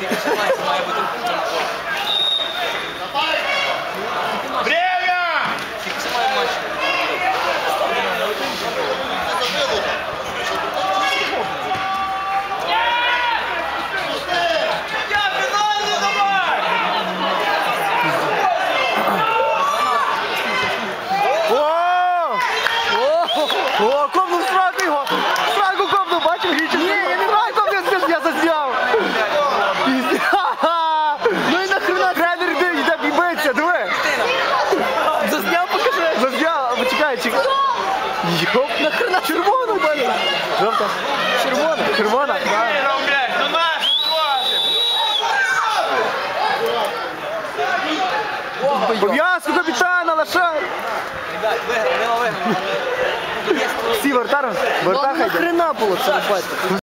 не починається, має бути комфорт. Время! Скільки це має матч? О, о, о, Йоп, нахрена червона дали? Жовта. Червона, червона. Ну, пов'язку капітана, лошар! Ребят, виграв, виграв, виграв. Всі вартар, вартар. Ну, нахрена було це, бачите?